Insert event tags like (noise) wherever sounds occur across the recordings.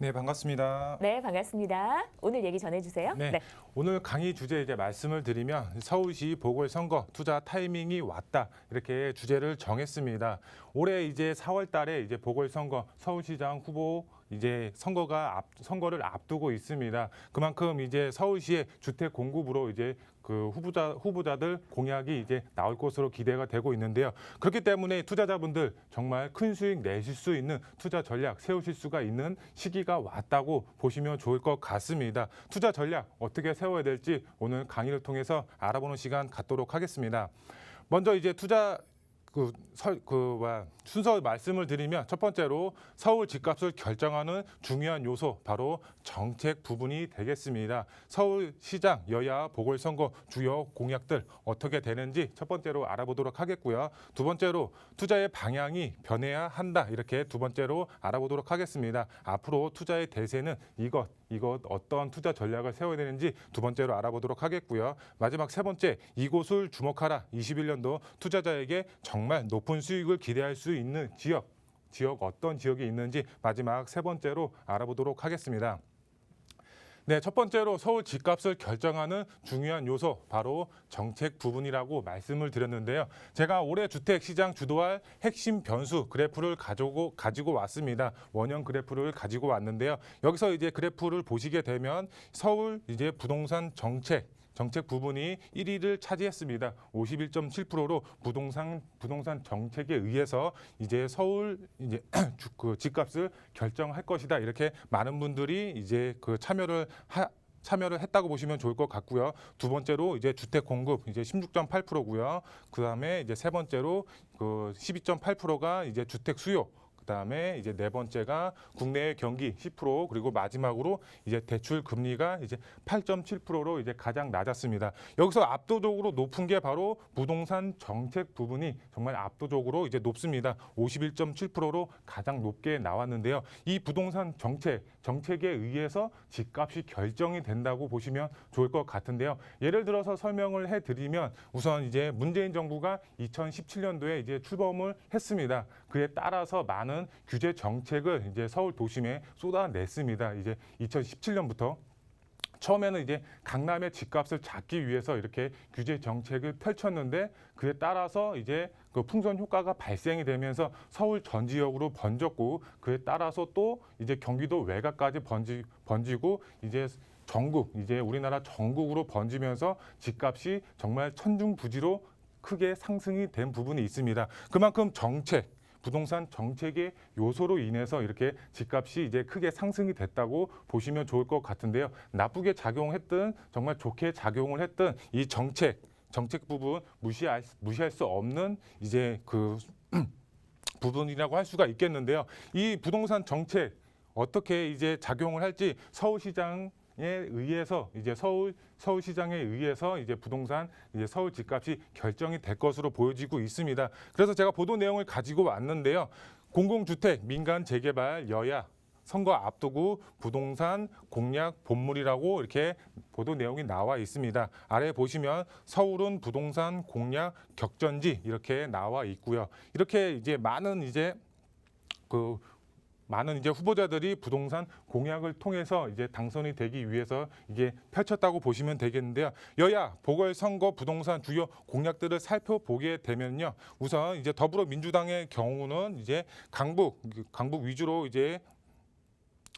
네, 반갑습니다. 네, 반갑습니다. 오늘 얘기 전해주세요. 네, 오늘 강의 주제 이제 말씀을 드리면 서울시 보궐선거 투자 타이밍이 왔다 이렇게 주제를 정했습니다. 올해 이제 4월달에 이제 보궐선거 서울시장 후보 이제 선거가 앞, 선거를 앞두고 있습니다. 그만큼 이제 서울시의 주택 공급으로 이제 그 후보자 후보자들 공약이 이제 나올 것으로 기대가 되고 있는데요. 그렇기 때문에 투자자분들 정말 큰 수익 내실 수 있는 투자 전략 세우실 수가 있는 시기가 왔다고 보시면 좋을 것 같습니다. 투자 전략 어떻게 세워야 될지 오늘 강의를 통해서 알아보는 시간 갖도록 하겠습니다. 먼저 이제 투자 그, 설, 그, 뭐야, 순서 말씀을 드리면 첫 번째로 서울 집값을 결정하는 중요한 요소 바로 정책 부분이 되겠습니다. 서울시장 여야 보궐선거 주요 공약들 어떻게 되는지 첫 번째로 알아보도록 하겠고요. 두 번째로 투자의 방향이 변해야 한다 이렇게 두 번째로 알아보도록 하겠습니다. 앞으로 투자의 대세는 이것 이것 어떤 투자 전략을 세워야 되는지 두 번째로 알아보도록 하겠고요. 마지막 세 번째 이곳을 주목하라 21년도 투자자에게 정말 높은 수익을 기대할 수 있는 지역 지역 어떤 지역이 있는지 마지막 세 번째로 알아보도록 하겠습니다. 네, 첫 번째로 서울 집값을 결정하는 중요한 요소 바로 정책 부분이라고 말씀을 드렸는데요. 제가 올해 주택 시장 주도할 핵심 변수 그래프를 가지고 가지고 왔습니다. 원형 그래프를 가지고 왔는데요. 여기서 이제 그래프를 보시게 되면 서울 이제 부동산 정책 정책 부분이 1위를 차지했습니다. 51.7%로 부동산 부동산 정책에 의해서 이제 서울 이제 (clears throat) 주- 그 집값을 결정할 것이다. 이렇게 많은 분들이 이제 그 참여를 하, 참여를 했다고 보시면 좋을 것 같고요. 두 번째로 이제 주택 공급 이제 16.8%고요. 그다음에 이제 세 번째로 그 12.8%가 이제 주택 수요 그다음에 이제 네 번째가 국내 경기 10% 그리고 마지막으로 이제 대출 금리가 이제 8.7%로 이제 가장 낮았습니다. 여기서 압도적으로 높은 게 바로 부동산 정책 부분이 정말 압도적으로 이제 높습니다. 51.7%로 가장 높게 나왔는데요. 이 부동산 정책 정책에 의해서 집값이 결정이 된다고 보시면 좋을 것 같은데요. 예를 들어서 설명을 해 드리면 우선 이제 문재인 정부가 2017년도에 이제 출범을 했습니다. 그에 따라서 많은 규제 정책을 이제 서울 도심에 쏟아냈습니다. 이제 2017년부터 처음에는 이제 강남의 집값을 잡기 위해서 이렇게 규제 정책을 펼쳤는데 그에 따라서 이제 그 풍선 효과가 발생이 되면서 서울 전 지역으로 번졌고 그에 따라서 또 이제 경기도 외곽까지 번지, 번지고 이제 전국 이제 우리나라 전국으로 번지면서 집값이 정말 천중부지로 크게 상승이 된 부분이 있습니다. 그만큼 정책 부동산 정책의 요소로 인해서 이렇게 집값이 이제 크게 상승이 됐다고 보시면 좋을 것 같은데요. 나쁘게 작용했든 정말 좋게 작용을 했든 이 정책 정책 부분 무시할 무시할 수 없는 이제 그 (clears throat) 부분이라고 할 수가 있겠는데요. 이 부동산 정책 어떻게 이제 작용을 할지 서울시장 에 의해서 이제 서울 서울시장에 의해서 이제 부동산 이제 서울 집값이 결정이 될 것으로 보여지고 있습니다. 그래서 제가 보도 내용을 가지고 왔는데요. 공공주택 민간 재개발 여야 선거 앞두고 부동산 공약 본물이라고 이렇게 보도 내용이 나와 있습니다. 아래 보시면 서울은 부동산 공약 격전지 이렇게 나와 있고요. 이렇게 이제 많은 이제 그 많은 이제 후보자들이 부동산 공약을 통해서 이제 당선이 되기 위해서 이게 펼쳤다고 보시면 되겠는데요. 여야 보궐선거 부동산 주요 공약들을 살펴보게 되면요. 우선 이제 더불어민주당의 경우는 이제 강북 강북 위주로 이제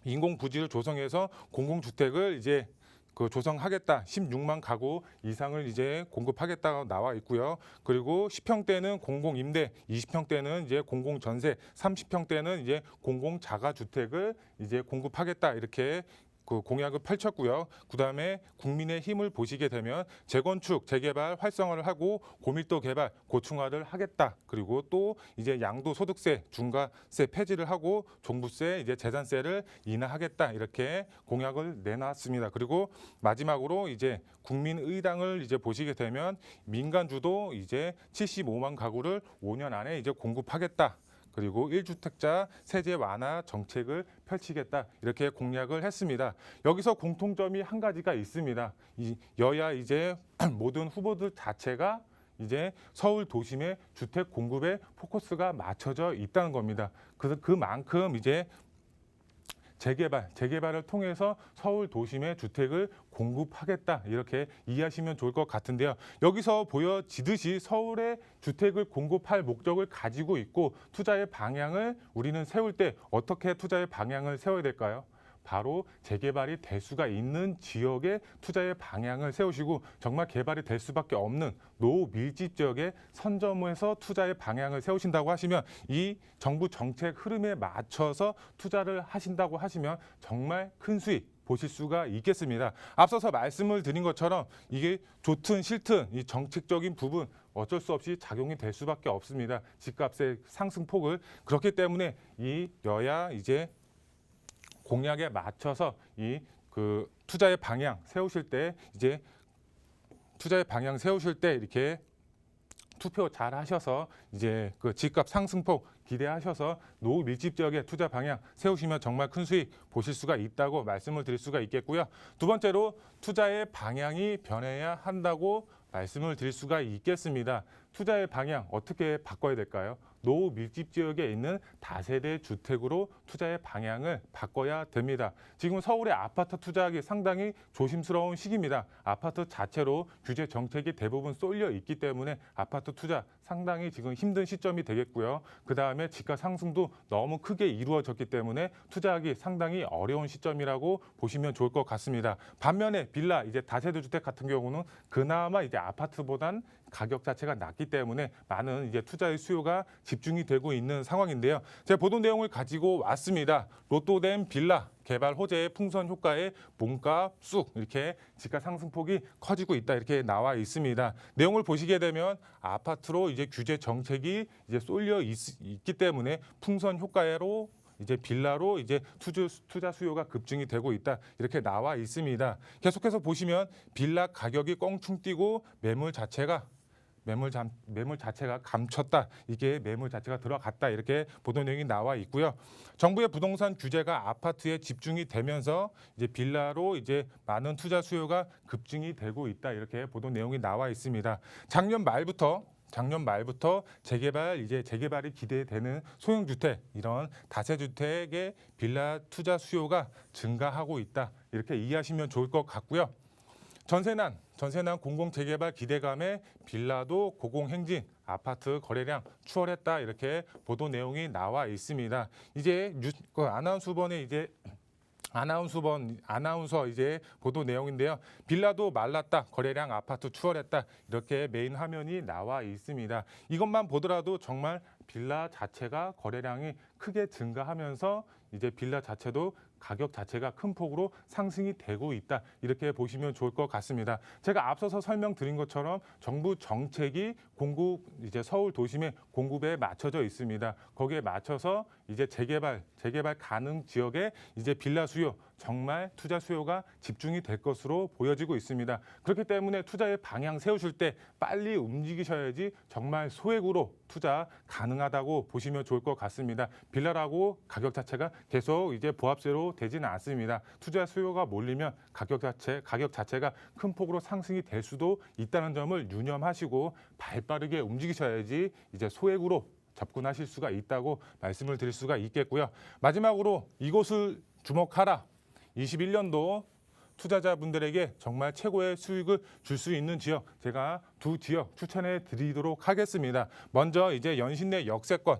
인공 부지를 조성해서 공공주택을 이제 그 조성하겠다. 16만 가구 이상을 이제 공급하겠다고 나와 있고요. 그리고 10평대는 공공 임대, 20평대는 이제 공공 전세, 30평대는 이제 공공 자가 주택을 이제 공급하겠다. 이렇게 그 공약을 펼쳤고요. 그다음에 국민의 힘을 보시게 되면 재건축, 재개발 활성화를 하고 고밀도 개발, 고층화를 하겠다. 그리고 또 이제 양도 소득세, 중과세 폐지를 하고 종부세, 이제 재산세를 인하하겠다. 이렇게 공약을 내놨습니다. 그리고 마지막으로 이제 국민의당을 이제 보시게 되면 민간 주도 이제 75만 가구를 5년 안에 이제 공급하겠다. 그리고 1주택자 세제 완화 정책을 펼치겠다 이렇게 공약을 했습니다. 여기서 공통점이 한 가지가 있습니다. 이 여야 이제 (clears throat) 모든 후보들 자체가 이제 서울 도심의 주택 공급에 포커스가 맞춰져 있다는 겁니다. 그래서 그만큼 이제 재개발, 재개발을 통해서 서울 도심의 주택을 공급하겠다 이렇게 이해하시면 좋을 것 같은데요. 여기서 보여지듯이 서울의 주택을 공급할 목적을 가지고 있고 투자의 방향을 우리는 세울 때 어떻게 투자의 방향을 세워야 될까요? 바로 재개발이 될 수가 있는 지역에 투자의 방향을 세우시고 정말 개발이 될 수밖에 없는 노밀집 지역에 선점해서 투자의 방향을 세우신다고 하시면 이 정부 정책 흐름에 맞춰서 투자를 하신다고 하시면 정말 큰 수익 보실 수가 있겠습니다. 앞서서 말씀을 드린 것처럼 이게 좋든 싫든 이 정책적인 부분 어쩔 수 없이 작용이 될 수밖에 없습니다. 집값의 상승폭을 그렇기 때문에 이 여야 이제 공약에 맞춰서 이 그 투자의 방향 세우실 때 이제 투자의 방향 세우실 때 이렇게 투표 잘 하셔서 이제 그 집값 상승폭 기대하셔서 노후 밀집 지역의 투자 방향 세우시면 정말 큰 수익 보실 수가 있다고 말씀을 드릴 수가 있겠고요. 두 번째로 투자의 방향이 변해야 한다고 말씀을 드릴 수가 있겠습니다. 투자의 방향 어떻게 바꿔야 될까요? 노후 밀집 지역에 있는 다세대 주택으로 투자의 방향을 바꿔야 됩니다. 지금 서울의 아파트 투자하기 상당히 조심스러운 시기입니다. 아파트 자체로 규제 정책이 대부분 쏠려 있기 때문에 아파트 투자 상당히 지금 힘든 시점이 되겠고요. 그 다음에 집가 상승도 너무 크게 이루어졌기 때문에 투자하기 상당히 어려운 시점이라고 보시면 좋을 것 같습니다. 반면에 빌라 이제 다세대 주택 같은 경우는 그나마 이제 아파트보단 가격 자체가 낮기 때문에 많은 이제 투자의 수요가 집중이 되고 있는 상황인데요. 제가 보도 내용을 가지고 왔습니다. 로또된 빌라 개발 호재의 풍선 효과에 몸값 쑥 이렇게 집가 상승폭이 커지고 있다 이렇게 나와 있습니다. 내용을 보시게 되면 아파트로 이제 규제 정책이 이제 쏠려 있, 있기 때문에 풍선 효과로 이제 빌라로 이제 투자, 투자 수요가 급증이 되고 있다 이렇게 나와 있습니다. 계속해서 보시면 빌라 가격이 껑충 뛰고 매물 자체가 매물 잠, 매물 자체가 감췄다. 이게 매물 자체가 들어갔다. 이렇게 보도 내용이 나와 있고요. 정부의 부동산 규제가 아파트에 집중이 되면서 이제 빌라로 이제 많은 투자 수요가 급증이 되고 있다. 이렇게 보도 내용이 나와 있습니다. 작년 말부터 작년 말부터 재개발 이제 재개발이 기대되는 소형 주택 이런 다세 주택의 빌라 투자 수요가 증가하고 있다. 이렇게 이해하시면 좋을 것 같고요. 전세난 전세난 공공 재개발 기대감에 빌라도 고공행진 아파트 거래량 추월했다 이렇게 보도 내용이 나와 있습니다. 이제 뉴, 그 아나운서번에 이제 아나운서번 아나운서 이제 보도 내용인데요. 빌라도 말랐다. 거래량 아파트 추월했다. 이렇게 메인 화면이 나와 있습니다. 이것만 보더라도 정말 빌라 자체가 거래량이 크게 증가하면서 이제 빌라 자체도 가격 자체가 큰 폭으로 상승이 되고 있다. 이렇게 보시면 좋을 것 같습니다. 제가 앞서서 설명드린 것처럼 정부 정책이 공급 이제 서울 도심의 공급에 맞춰져 있습니다. 거기에 맞춰서 이제 재개발 재개발 가능 지역에 이제 빌라 수요 정말 투자 수요가 집중이 될 것으로 보여지고 있습니다. 그렇기 때문에 투자의 방향 세우실 때 빨리 움직이셔야지 정말 소액으로 투자 가능하다고 보시면 좋을 것 같습니다. 빌라라고 가격 자체가 계속 이제 보합세로 되지는 않습니다. 투자 수요가 몰리면 가격 자체 가격 자체가 큰 폭으로 상승이 될 수도 있다는 점을 유념하시고 발빠르게 움직이셔야지 이제 소액으로 접근하실 수가 있다고 말씀을 드릴 수가 있겠고요. 마지막으로 이곳을 주목하라. 21년도 투자자분들에게 정말 최고의 수익을 줄 수 있는 지역 제가 두 지역 추천해 드리도록 하겠습니다. 먼저 이제 연신내 역세권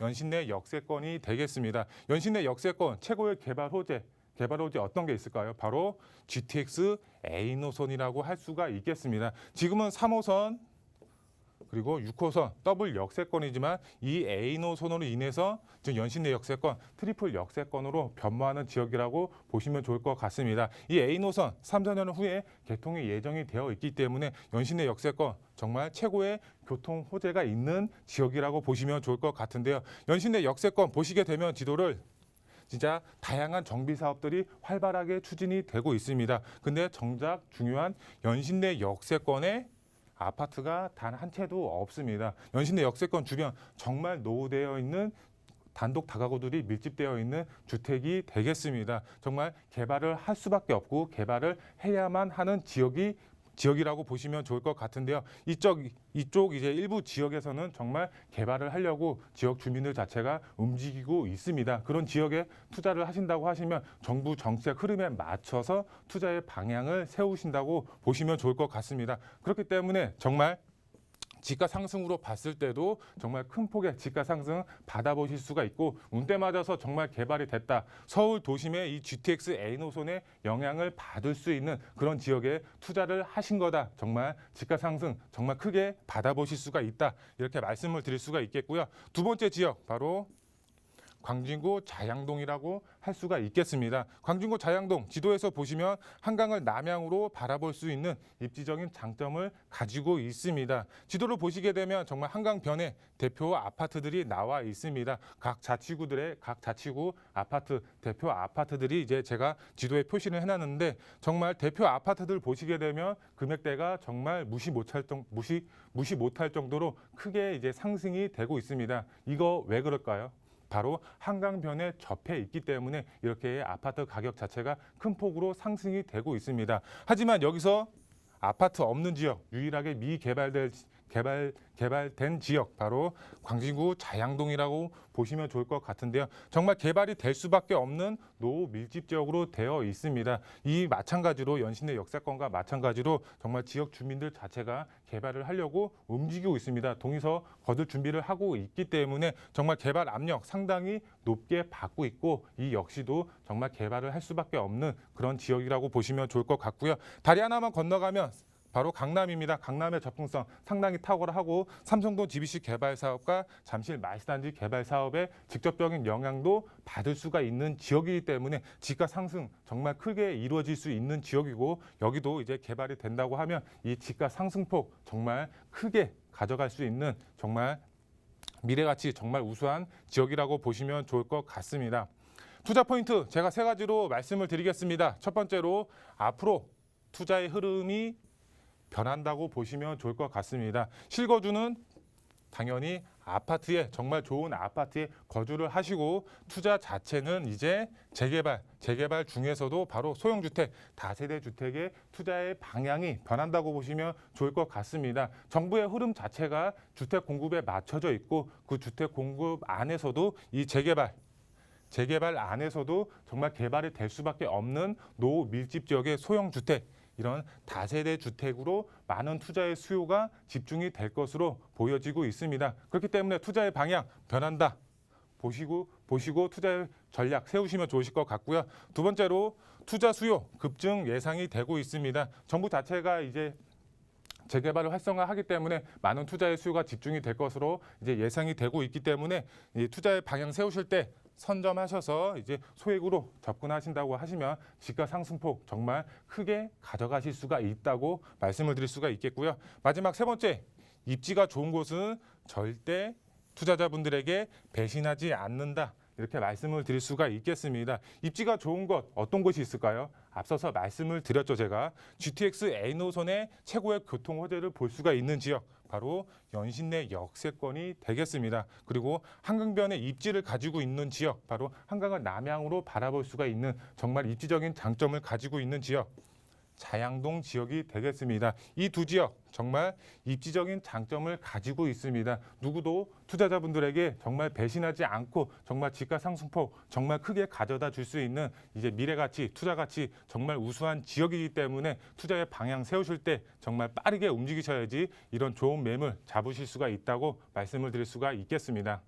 연신내 역세권이 되겠습니다. 연신내 역세권 최고의 개발 호재 개발 호재 어떤 게 있을까요? 바로 GTX A 노선이라고 할 수가 있겠습니다. 지금은 3호선 그리고 6호선 더블 역세권이지만 이 A 노선으로 인해서 지금 연신내 역세권, 트리플 역세권으로 변모하는 지역이라고 보시면 좋을 것 같습니다. 이 A 노선 3, 4년 후에 개통이 예정이 되어 있기 때문에 연신내 역세권 정말 최고의 교통 호재가 있는 지역이라고 보시면 좋을 것 같은데요. 연신내 역세권 보시게 되면 지도를 진짜 다양한 정비 사업들이 활발하게 추진이 되고 있습니다. 근데 정작 중요한 연신내 역세권에 아파트가 단 한 채도 없습니다. 연신내 역세권 주변 정말 노후되어 있는 단독 다가구들이 밀집되어 있는 주택이 되겠습니다. 정말 개발을 할 수밖에 없고 개발을 해야만 하는 지역이 지역이라고 보시면 좋을 것 같은데요. 이쪽 이쪽 이제 일부 지역에서는 정말 개발을 하려고 지역 주민들 자체가 움직이고 있습니다. 그런 지역에 투자를 하신다고 하시면 정부 정책 흐름에 맞춰서 투자의 방향을 세우신다고 보시면 좋을 것 같습니다. 그렇기 때문에 정말 지가 상승으로 봤을 때도 정말 큰 폭의 지가 상승 받아보실 수가 있고 운때 맞아서 정말 개발이 됐다. 서울 도심의 이 GTX A 노선의 영향을 받을 수 있는 그런 지역에 투자를 하신 거다. 정말 지가 상승 정말 크게 받아보실 수가 있다. 이렇게 말씀을 드릴 수가 있겠고요. 두 번째 지역 바로 광진구 자양동이라고 할 수가 있겠습니다. 광진구 자양동 지도에서 보시면 한강을 남향으로 바라볼 수 있는 입지적인 장점을 가지고 있습니다. 지도를 보시게 되면 정말 한강변에 대표 아파트들이 나와 있습니다. 각 자치구들의 각 자치구 아파트 대표 아파트들이 이제 제가 지도에 표시를 해놨는데 정말 대표 아파트들 보시게 되면 금액대가 정말 무시 못할 정 무시 무시 못할 정도로 크게 이제 상승이 되고 있습니다. 이거 왜 그럴까요? 바로 한강변에 접해 있기 때문에 이렇게 아파트 가격 자체가 큰 폭으로 상승이 되고 있습니다. 하지만 여기서 아파트 없는 지역, 유일하게 미개발될 개발 개발된 지역 바로 광진구 자양동이라고 보시면 좋을 것 같은데요. 정말 개발이 될 수밖에 없는 노 밀집 지역으로 되어 있습니다. 이 마찬가지로 연신내 역세권과 마찬가지로 정말 지역 주민들 자체가 개발을 하려고 움직이고 있습니다. 동의서 거둘 준비를 하고 있기 때문에 정말 개발 압력 상당히 높게 받고 있고 이 역시도 정말 개발을 할 수밖에 없는 그런 지역이라고 보시면 좋을 것 같고요. 다리 하나만 건너가면 바로 강남입니다. 강남의 접근성 상당히 탁월하고 삼성동 GBC 개발 사업과 잠실 마이스단지 개발 사업에 직접적인 영향도 받을 수가 있는 지역이기 때문에 지가 상승 정말 크게 이루어질 수 있는 지역이고 여기도 이제 개발이 된다고 하면 이 지가 상승폭 정말 크게 가져갈 수 있는 정말 미래가치 정말 우수한 지역이라고 보시면 좋을 것 같습니다. 투자 포인트 제가 세 가지로 말씀을 드리겠습니다. 첫 번째로 앞으로 투자의 흐름이 변한다고 보시면 좋을 것 같습니다. 실거주는 당연히 아파트에 정말 좋은 아파트에 거주를 하시고 투자 자체는 이제 재개발, 재개발 중에서도 바로 소형주택, 다세대 주택의 투자의 방향이 변한다고 보시면 좋을 것 같습니다. 정부의 흐름 자체가 주택 공급에 맞춰져 있고 그 주택 공급 안에서도 이 재개발, 재개발 안에서도 정말 개발이 될 수밖에 없는 노밀집 지역의 소형 주택 이런 다세대 주택으로 많은 투자의 수요가 집중이 될 것으로 보여지고 있습니다. 그렇기 때문에 투자의 방향 변한다. 보시고 보시고 투자의 전략 세우시면 좋으실 것 같고요. 두 번째로 투자 수요 급증 예상이 되고 있습니다. 정부 자체가 이제 재개발을 활성화하기 때문에 많은 투자의 수요가 집중이 될 것으로 이제 예상이 되고 있기 때문에 이 투자의 방향 세우실 때 선점하셔서 이제 소액으로 접근하신다고 하시면 지가 상승폭 정말 크게 가져가실 수가 있다고 말씀을 드릴 수가 있겠고요. 마지막 세 번째 입지가 좋은 곳은 절대 투자자분들에게 배신하지 않는다. 이렇게 말씀을 드릴 수가 있겠습니다. 입지가 좋은 것 어떤 곳이 있을까요? 앞서서 말씀을 드렸죠 제가 GTX A 노선의 최고의 교통 호재를 볼 수가 있는 지역 바로 연신내 역세권이 되겠습니다. 그리고 한강변의 입지를 가지고 있는 지역 바로 한강을 남향으로 바라볼 수가 있는 정말 입지적인 장점을 가지고 있는 지역 자양동 지역이 되겠습니다. 이 두 지역 정말 입지적인 장점을 가지고 있습니다. 누구도 투자자분들에게 정말 배신하지 않고 정말 지가 상승폭 정말 크게 가져다 줄 수 있는 이제 미래 가치, 투자 가치 정말 우수한 지역이기 때문에 투자의 방향 세우실 때 정말 빠르게 움직이셔야지 이런 좋은 매물 잡으실 수가 있다고 말씀을 드릴 수가 있겠습니다.